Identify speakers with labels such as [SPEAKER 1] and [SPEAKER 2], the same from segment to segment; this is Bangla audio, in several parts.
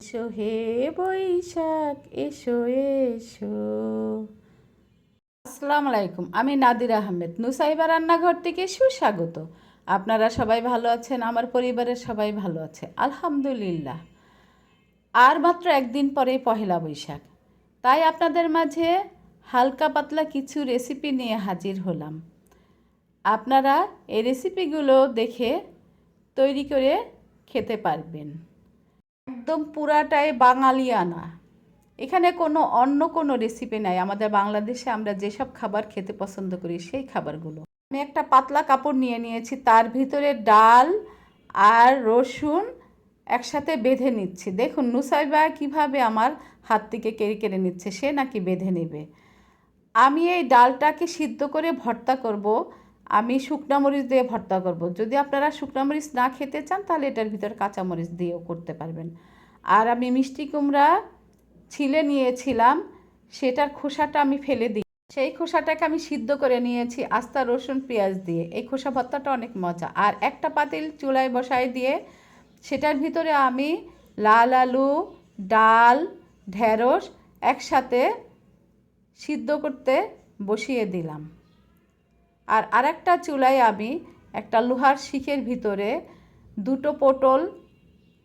[SPEAKER 1] এসো হে বৈশাখ, এসো এসো। আসসালামু আলাইকুম, আমি নাদির আহমেদ, নুসাইবা রান্নাঘর থেকে সুস্বাগত। আপনারা সবাই ভালো আছেন, আমার পরিবারের সবাই ভালো আছে, আলহামদুলিল্লাহ। আর মাত্র একদিন পরেই পহেলা বৈশাখ। তাই আপনাদের মাঝে হালকা পাতলা কিছু রেসিপি নিয়ে হাজির হলাম। আপনারা এই রেসিপিগুলো দেখে তৈরি করে খেতে পারবেন। একদম পুরাটাই বাঙালিয়ানা। এখানে কোনো অন্য কোনো রেসিপি নাই। আমাদের বাংলাদেশে আমরা যেসব খাবার খেতে পছন্দ করি, সেই খাবারগুলো। আমি একটা পাতলা কাপড় নিয়ে নিয়েছি, তার ভিতরে ডাল আর রসুন একসাথে বেঁধে নিচ্ছি। দেখুন, নুসাইবা কীভাবে আমার হাত থেকে কেড়ে কেড়ে নিচ্ছে, সে নাকি বেঁধে নেবে। আমি এই ডালটাকে সিদ্ধ করে ভর্তা করব। আমি শুকনা মরিচ দিয়ে ভর্তা করব। যদি আপনারা শুকনা মরিচ না খেতে চান, তাহলে এটার ভিতর কাঁচা মরিচ দিয়েও করতে পারবেন। আর আমি মিষ্টি কুমড়া ছিলে নিয়েছিলাম, সেটার খোসাটা আমি ফেলে দিই। সেই খোসাটাকে আমি সিদ্ধ করে নিয়েছি আস্তা, রসুন, পেঁয়াজ দিয়ে। এই খোসা ভর্তাটা অনেক মজা। আর একটা পাতিল চুলায় বসাই দিয়ে, সেটার ভিতরে আমি লাল আলু, ডাল, ঢেঁড়স একসাথে সিদ্ধ করতে বসিয়ে দিলাম। আর আরেকটা চুলায় আমি একটা লোহার শিখের ভিতরে দুটো পটল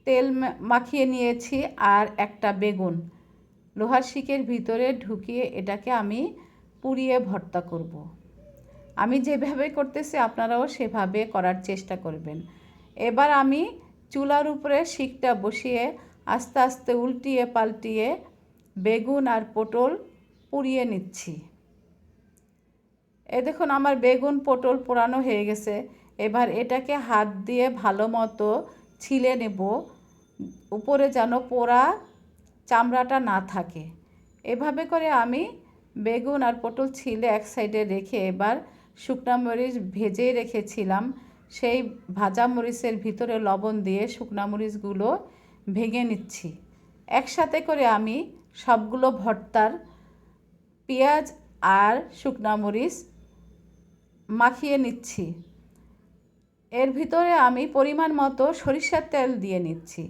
[SPEAKER 1] তেল মাখিয়ে নিয়েছি আর একটা বেগুন। লোহার শিকের ভিতরে ঢুকিয়ে এটাকে আমি পুড়িয়ে ভর্তা করব। আমি যেভাবে করতেছি আপনারাও সেভাবে করার চেষ্টা করবেন। এবার আমি চুলার উপরে শিকটা বসিয়ে আস্তে আস্তে উল্টিয়ে পাল্টিয়ে বেগুন আর পটল পুড়িয়ে নিচ্ছি। এ দেখুন, আমার বেগুন পটল পোড়ানো হয়ে গেছে। এবার এটাকে হাত দিয়ে ভালো মতো ছিলে নেব। উপরে যেন পোড়া চামড়াটা না থাকে। এভাবে করে আমি বেগুন আর পটল ছিলে এক সাইডে রেখে এবার শুকনা মরিচ ভেজে রেখেছিলাম। সেই ভাজা মরিচের ভিতরে লবণ দিয়ে শুকনা মরিচগুলো ভেঙে নিচ্ছি। একসাথে করে আমি সবগুলো ভর্তার পেঁয়াজ আর শুকনা মরিচ মাখিয়ে নিচ্ছি। এর ভিতরে আমি পরিমাণ মতো সরিষার তেল দিয়ে নিচ্ছি।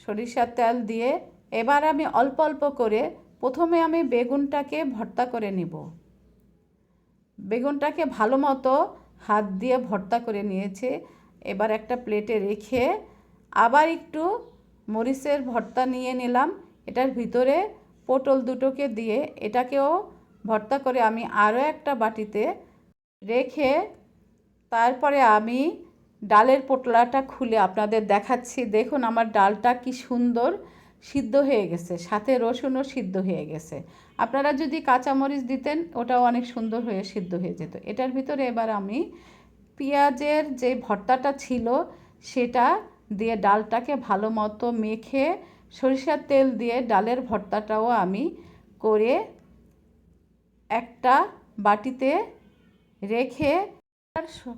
[SPEAKER 1] সরিষার তেল দিয়ে এবার আমি অল্প অল্প করে প্রথমে আমি বেগুনটাকে ভর্তা করে নিব। বেগুনটাকে ভালো মতো হাত দিয়ে ভর্তা করে নিয়েছে। এবার একটা প্লেটে রেখে আবার একটু মরিচের ভর্তা নিয়ে নিলাম। এটার ভিতরে পটল দুটোকে দিয়ে এটাকেও ভর্তা করে আমি আরও একটা বাটিতে রেখে তারপরে আমি ডালের পোটলাটা খুলে আপনাদের দেখাচ্ছি। দেখুন আমার ডালটা কি সুন্দর সিদ্ধ হয়ে গেছে, সাথে রসুনও সিদ্ধ হয়ে গেছে। আপনারা যদি কাঁচামরিচ দিতেন, ওটাও অনেক সুন্দর হয়ে সিদ্ধ হয়ে যেত। এটার ভিতরে এবার আমি পেঁয়াজের যে ভর্তাটা ছিল, সেটা দিয়ে ডালটাকে ভালো মতো মেখে সরিষার তেল দিয়ে ডালের ভর্তাটাও আমি করে একটা বাটিতে রেখে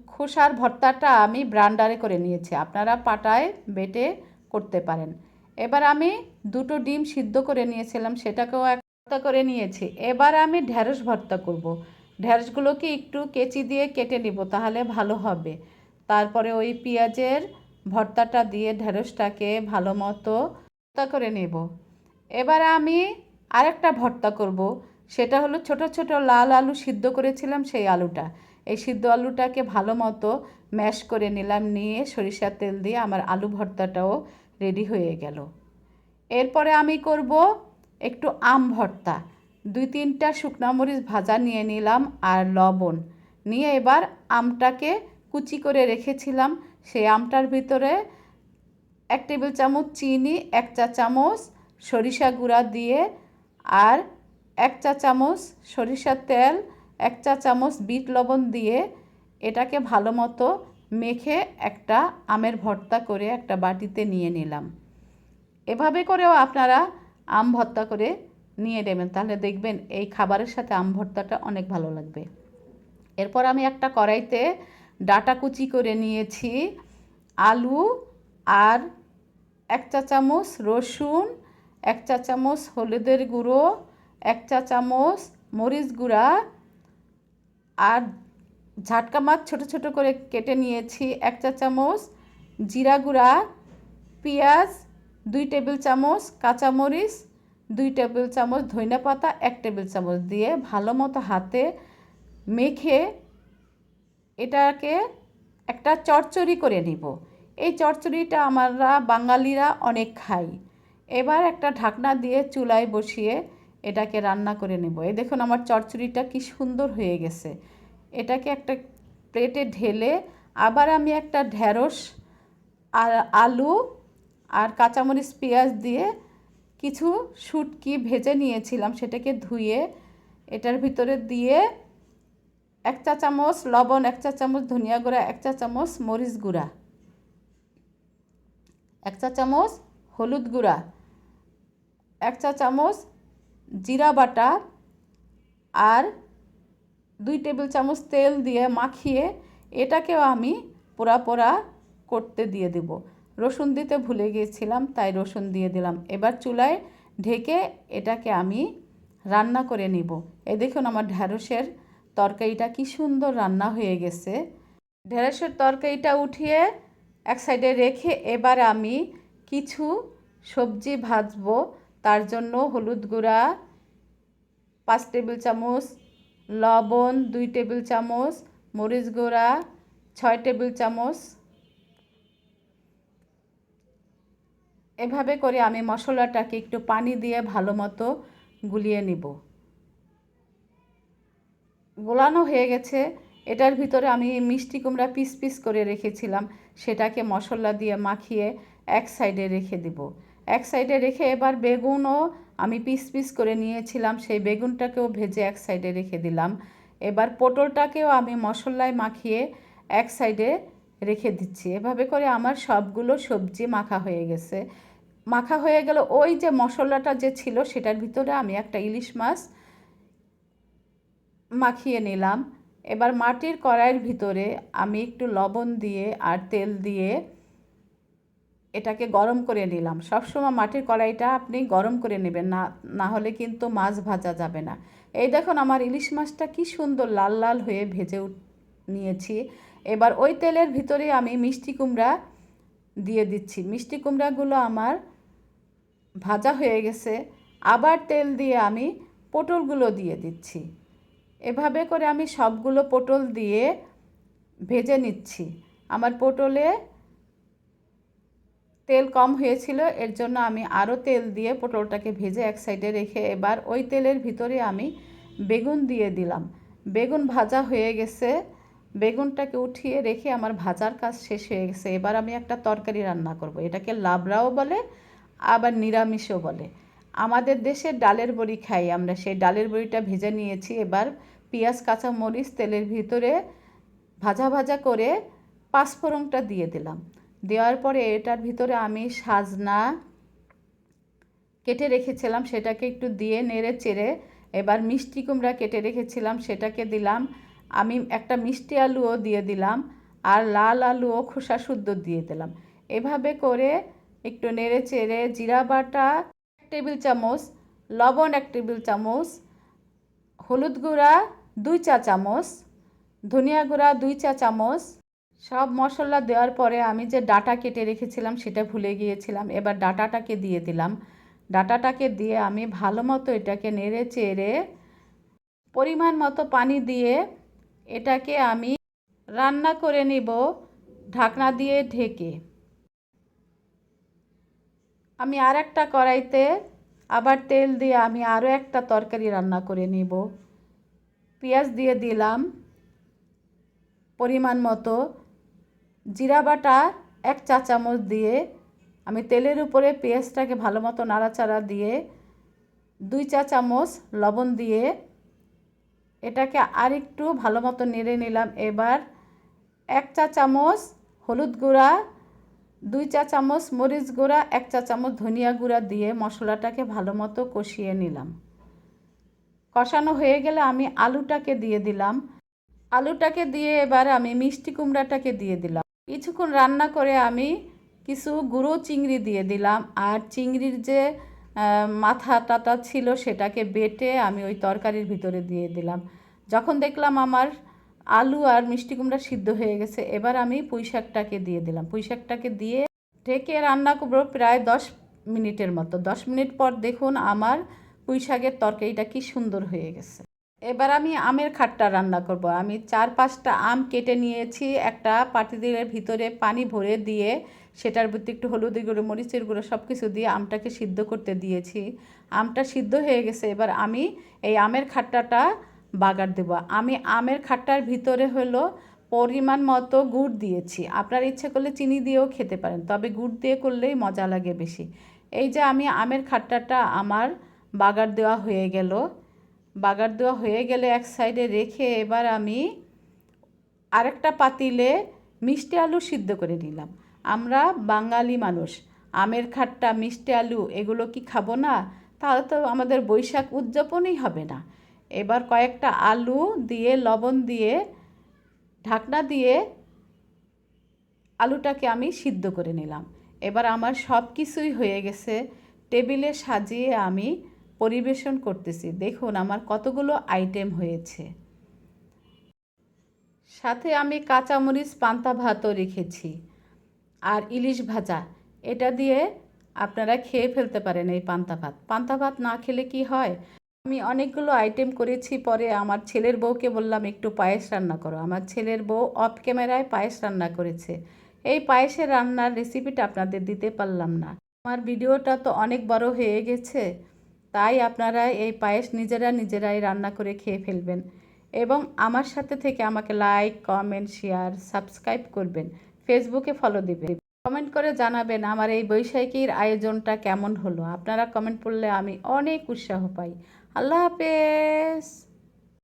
[SPEAKER 1] খোসার ভর্তাটা আমি ব্রান্ডারে করে নিয়েছি। আপনারা পাটায় বেটে করতে পারেন। এবার আমি দুটো ডিম সিদ্ধ করে নিয়েছিলাম, সেটাকেও এক ভর্তা করে নিয়েছি। এবার আমি ঢ্যাঁড়স ভর্তা করব। ঢ্যাঁড়সগুলোকে একটু কেচি দিয়ে কেটে নিব, তাহলে ভালো হবে। তারপরে ওই পেঁয়াজের ভর্তাটা দিয়ে ঢ্যাঁড়সটাকে ভালো মতো ভর্তা করে নেব। এবার আমি আরেকটা ভর্তা করব। সেটা হলো ছোট ছোট লাল আলু সিদ্ধ করেছিলাম সেই আলুটা। এই সিদ্ধ আলুটাকে ভালো মতো ম্যাশ করে নিলাম, নিয়ে সরিষার তেল দিয়ে আমার আলু ভর্তাটাও রেডি হয়ে গেল। এরপরে আমি করব একটু আম ভর্তা। দুই তিনটা শুকনা মরিচ ভাজা নিয়ে নিলাম আর লবণ। নিয়ে এবার আমটাকে কুচি করে রেখেছিলাম। সেই আমটার ভিতরে এক টেবিল চামচ চিনি, এক চা চামচ সরিষা গুঁড়া দিয়ে আর এক চা চামচ সরিষার তেল, এক চা চামচ বিট লবণ দিয়ে এটাকে ভালো মতো মেখে একটা আমের ভর্তা করে একটা বাটিতে নিয়ে নিলাম। এভাবে করেও আপনারা আম ভর্তা করে নিয়ে নেবেন। তাহলে দেখবেন এই খাবারের সাথে আম ভর্তাটা অনেক ভালো লাগবে। এরপর আমি একটা কড়াইতে ডাটা কুচি করে নিয়েছি, আলু আর এক চা চামচ রসুন, এক চা চামচ হলুদের গুঁড়ো এক চা চামচ মরিচ গুঁড়া আর ঝাটকা মাছ ছোটো ছোটো করে কেটে নিয়েছি। এক চা চামচ জিরা গুঁড়া, পেঁয়াজ, দুই টেবিল চামচ কাঁচামরিচ দুই টেবিল চামচ ধইনা পাতা, এক টেবিল চামচ দিয়ে ভালো মতো হাতে মেখে এটাকে একটা চচ্চড়ি করে নিব। এই চচ্চড়িটা আমরা বাঙালিরা অনেক খাই। এবার একটা ঢাকনা দিয়ে চুলায় বসিয়ে এটাকে রান্না করে নেব। এই দেখুন আমার চচ্চড়িটা কি সুন্দর হয়ে গেছে। এটাকে একটা প্লেটে ঢেলে আবার আমি একটা ঢ্যাঁড়স আর আলু আর কাঁচামরিচ পেঁয়াজ দিয়ে কিছু শুটকি ভেজে নিয়েছিলাম। সেটাকে ধুয়ে এটার ভিতরে দিয়ে এক চা চামচ লবণ, এক চা চামচ ধনিয়া গুঁড়া, এক চা চামচ মরিচ গুঁড়া, এক চা চামচ হলুদ গুঁড়া, এক চা চামচ জিরা বাটা আর দুই টেবিল চামচ তেল দিয়ে মাখিয়ে এটাকেও আমি পোড়া পোড়া করতে দিয়ে দেব। রসুন দিতে ভুলে গিয়েছিলাম, তাই রসুন দিয়ে দিলাম। এবার চুলায় ঢেকে এটাকে আমি রান্না করে নিব। এই দেখুন আমার ঢ্যাঁড়সের তরকারিটা কি সুন্দর রান্না হয়ে গেছে। ঢেঁড়সের তরকারিটা উঠিয়ে এক সাইডে রেখে এবার আমি কিছু সবজি ভাজবো। তার জন্য হলুদ গুঁড়া, পাঁচ টেবিল চামচ লবণ, দুই টেবিল চামচ মরিচ গুঁড়া, ছয় টেবিল চামচ এভাবে করে আমি মশলাটাকে একটু পানি দিয়ে ভালো মতো গুলিয়ে নিব। গোলানো হয়ে গেছে। এটার ভিতরে আমি মিষ্টি কুমড়া পিস পিস করে রেখেছিলাম। সেটাকে মশলা দিয়ে মাখিয়ে এক সাইডে রেখে দিব। এক সাইডে রেখে এবার বেগুনও আমি পিস পিস করে নিয়েছিলাম, সেই বেগুনটাকেও ভেজে এক সাইডে রেখে দিলাম। এবার পটলটাকেও আমি মশলায় মাখিয়ে এক সাইডে রেখে দিচ্ছি। এভাবে করে আমার সবগুলো সবজি মাখা হয়ে গেছে। মাখা হয়ে গেল, ওই যে মশলাটা যে ছিল সেটার ভিতরে আমি একটা ইলিশ মাছ মাখিয়ে নিলাম। এবার মাটির কড়াইয়ের ভিতরে আমি একটু লবণ দিয়ে আর তেল দিয়ে এটাকে গরম করে নিলাম। সবসময় মাটির কড়াইটা আপনি গরম করে নেবেন না না হলে কিন্তু মাছ ভাজা যাবে না। এই দেখুন আমার ইলিশ মাছটা কি সুন্দর লাল লাল হয়ে ভেজে নিয়েছি। এবার ওই তেলের ভিতরে আমি মিষ্টি কুমড়া দিয়ে দিচ্ছি। মিষ্টি কুমড়াগুলো আমার ভাজা হয়ে গেছে। আবার তেল দিয়ে আমি পটলগুলো দিয়ে দিচ্ছি। এভাবে করে আমি সবগুলো পটল দিয়ে ভেজে নিচ্ছি। আমার পটলে তেল কম হয়েছিল, এর জন্য আমি আরও তেল দিয়ে পটলটাকে ভেজে এক সাইডে রেখে এবার ওই তেলের ভিতরে আমি বেগুন দিয়ে দিলাম। বেগুন ভাজা হয়ে গেছে। বেগুনটাকে উঠিয়ে রেখে আমার ভাজার কাজ শেষ হয়ে গেছে। এবার আমি একটা তরকারি রান্না করব। এটাকে লাবড়াও বলে, আবার নিরামিষও বলে। আমাদের দেশে ডালের বড়ি খাই আমরা। সেই ডালের বড়িটা ভেজে নিয়েছি। এবার পেঁয়াজ কাঁচা মরিচ তেলের ভিতরে ভাজা ভাজা করে পাঁচফোড়নটা দিয়ে দিলাম। দেওয়ার পরে এটার ভিতরে আমি সাজনা কেটে রেখেছিলাম, সেটাকে একটু দিয়ে নেড়ে চেড়ে এবার মিষ্টি কুমড়া কেটে রেখেছিলাম, সেটাকে দিলাম। আমি একটা মিষ্টি আলুও দিয়ে দিলাম আর লাল আলুও খোসা শুদ্ধ দিয়ে দিলাম। এভাবে করে একটু নেড়ে চেড়ে জিরা বাটা এক টেবিল চামচ, লবণ এক টেবিল চামচ, হলুদ গুঁড়া দুই চা চামচ, ধনিয়া গুঁড়া দুই চা চামচ সব মশলা দেওয়ার পরে আমি যে ডাটা কেটে রেখেছিলাম সেটা ভুলে গিয়েছিলাম। এবার ডাটাটাকে দিয়ে দিলাম। ডাটাটাকে দিয়ে আমি ভালো মতো এটাকে নেড়ে চেড়ে পরিমাণ মতো পানি দিয়ে এটাকে আমি রান্না করে নিব ঢাকনা দিয়ে ঢেকে। আমি আর একটা কড়াইতে আবার তেল দিয়ে আমি আরও একটা তরকারি রান্না করে নিব। পেঁয়াজ দিয়ে দিলাম পরিমাণ মতো। জিরা বাটা এক চা চামচ দিয়ে আমি তেলের উপরে পেঁয়াজটাকে ভালো মতো নাড়াচাড়া দিয়ে দুই চা চামচ লবণ দিয়ে এটাকে আর একটু ভালো মতো নেড়ে নিলাম। এবার এক চা চামচ হলুদ গুঁড়া, দুই চা চামচ মরিচ গুঁড়া, এক চা চামচ ধনিয়া গুঁড়া দিয়ে মশলাটাকে ভালো মতো কষিয়ে নিলাম। কষানো হয়ে গেলে আমি আলুটাকে দিয়ে দিলাম। আলুটাকে দিয়ে এবার আমি মিষ্টি কুমড়াটাকে দিয়ে দিলাম। কিছুক্ষণ রান্না করে আমি কিছু গুঁড়ো চিংড়ি দিয়ে দিলাম। আর চিংড়ির যে মাথা টাতা ছিল সেটাকে বেটে আমি ওই তরকারির ভিতরে দিয়ে দিলাম। যখন দেখলাম আমার আলু আর মিষ্টি কুমড়া সিদ্ধ হয়ে গেছে, এবার আমি পুঁই শাকটাকে দিয়ে দিলাম। পুঁই শাকটাকে দিয়ে ঢেকে রান্না করব প্রায় দশ মিনিটের মতো। দশ মিনিট পর দেখুন আমার পুঁই শাকের তরকারিটা কি সুন্দর হয়ে গেছে। এবার আমি আমের খাট্টা রান্না করব। আমি চার পাঁচটা আম কেটে নিয়েছি, একটা পাতিলের ভিতরে পানি ভরে দিয়ে সেটার ভিতরে একটু হলুদ, গুঁড়ো মরিচের গুঁড়ো সব কিছু দিয়ে আমটাকে সিদ্ধ করতে দিয়েছি। আমটা সিদ্ধ হয়ে গেছে, এবার আমি এই আমের খাট্টাটা বাগার দেবো। আমি আমের খাট্টার ভিতরে হলো পরিমাণ মতো গুড় দিয়েছি। আপনার ইচ্ছে করলে চিনি দিয়েও খেতে পারেন, তবে গুড় দিয়ে করলেই মজা লাগে বেশি। এই যে আমি আমের খাট্টাটা আমার বাগার দেওয়া হয়ে গেল। বাগার দেওয়া হয়ে গেলে এক সাইডে রেখে এবার আমি আরেকটা পাতিলে মিষ্টি আলু সিদ্ধ করে নিলাম। আমরা বাঙালি মানুষ, আমের খাট্টা, মিষ্টি আলু, এগুলো কি খাব না? তাহলে তো আমাদের বৈশাখ উদযাপনই হবে না। এবার কয়েকটা আলু দিয়ে, লবণ দিয়ে, ঢাকনা দিয়ে আলুটাকে আমি সিদ্ধ করে নিলাম। এবার আমার সব কিছুই হয়ে গেছে। টেবিলে সাজিয়ে আমি পরিবেশন করতেছি। দেখুন, আমার কতগুলো আইটেম হয়েছে। সাথে আমি কাঁচামরিচ, পান্তা ভাতও রেখেছি আর ইলিশ ভাজা। এটা দিয়ে আপনারা খেয়ে ফেলতে পারেন এই পান্তা ভাত। পান্তা ভাত না খেলে কি হয়? আমি অনেকগুলো আইটেম করেছি, পরে আমার ছেলের বউকে বললাম, একটু পায়েস রান্না করো। আমার ছেলের বউ অফ ক্যামেরায় পায়েস রান্না করেছে। এই পায়েসের রান্নার রেসিপিটা আপনাদের দিতে পারলাম না। আমার ভিডিওটা তো অনেক বড় হয়ে গেছে। তাই আপনারা এই পায়েস নিজেরা নিজেরাই রান্না করে খেয়ে ফেলবেন। এবং আমার সাথে থেকে আমাকে লাইক কমেন্ট শেয়ার সাবস্ক্রাইব করবেন। ফেসবুকে ফলো দিবেন। কমেন্ট করে জানাবেন আমার এই বৈশাখীর আয়োজনটা কেমন হলো। আপনারা কমেন্ট করলে আমি অনেক উৎসাহ পাই। আল্লাহ হাফেজ!